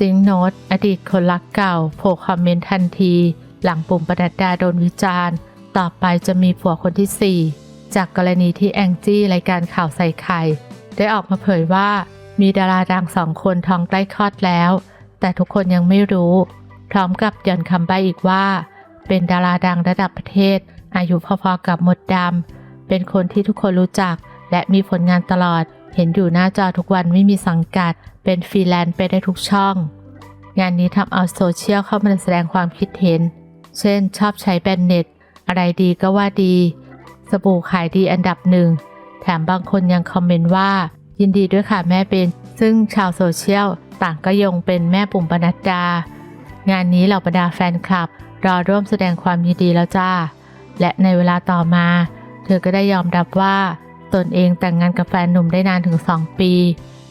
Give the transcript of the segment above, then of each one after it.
ติงโนตอดีตคนรักเก่าโผล่คอมเมนต์ทันที หลังปุ่มประดัดดาโดนวิจารณ์ ต่อไปจะมีผัวคนที่ 4 จากกรณีที่แองจี้รายการข่าวใส่ไข่ได้ออกมาเผยว่ามีดาราดังสองคนท้องใกล้คลอดแล้ว แต่ทุกคนยังไม่รู้ พร้อมกับย่อนคำใบ้อีกว่า เป็นดาราดังระดับประเทศ อายุพอๆกับมดดำเป็นคนที่ทุกคนรู้จัก และมีผลงานตลอด เห็นอยู่หน้าจอทุกวันไม่มีสังกัด เป็นฟรีแลนซ์ไปได้ทุกช่อง งานนี้ทำเอาโซเชียลเข้ามาแสดงความคิดเห็น เช่น ชอบใช้แบรนด์เน็ต อะไรดีก็ว่าดี สบู่ขายดีอันดับหนึ่ง แถมบางคนยังคอมเมนต์ว่า ยินดีด้วยค่ะแม่เป็น ซึ่งชาวโซเชียลต่างก็ยงเป็นแม่ปุ่มปนัดดา งานนี้เหล่าบรรดาแฟนคลับ รอร่วมแสดงความยินดีแล้วจ้า และในเวลาต่อมา เธอก็ได้ยอมรับว่า ตนเองแต่งงานกับแฟนหนุ่มได้นานถึง 2 ปี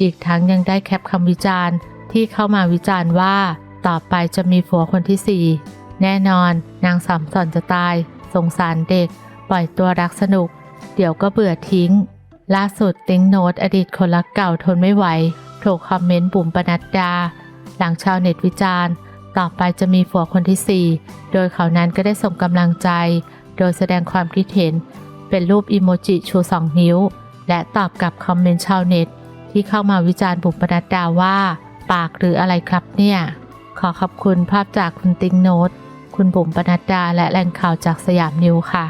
อีกทั้งยังได้แคปคำวิจารณ์ ที่เข้ามาวิจารณ์ว่า ต่อไปจะมีผัวคนที่ 4 แน่นอน นางสามสอนจะตาย สงสารเด็ก ปล่อยตัวรักสนุก เดี๋ยวก็เบื่อทิ้ง ล่าสุดติ้งโนตอดีตคนรักเก่าทนไม่ไหวโถกคอมเมนต์บุ๋มปนัดดา หลังชาวเน็ตวิจารณ์ ต่อไปจะมีผัวคนที่ 4 โดยเขานั้นก็ได้ส่งกำลังใจ โดยแสดงความคิดเห็น เป็นรูปอิโมจิชูสองนิ้ว และตอบกับคอมเมนต์ชาวเน็ต ที่เข้ามาวิจารณ์บุ๋มปนัดดาว่า ปากหรืออะไรครับเนี่ย ขอขอบคุณภาพจากคุณติงโนตคุณบุ๋มปนัดดาและแหล่งข่าวจากสยามนิวค่ะ